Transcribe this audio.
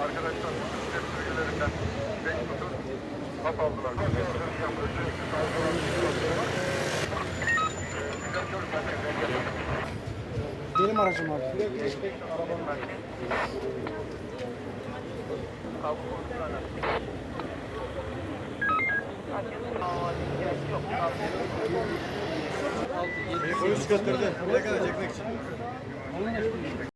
Arkadaşlar bu Türkiye sürgülerinden 5 tutup hap aldılar. Benim aracım abi. Abi Polis götürdü. Buraya kadar çekmek için.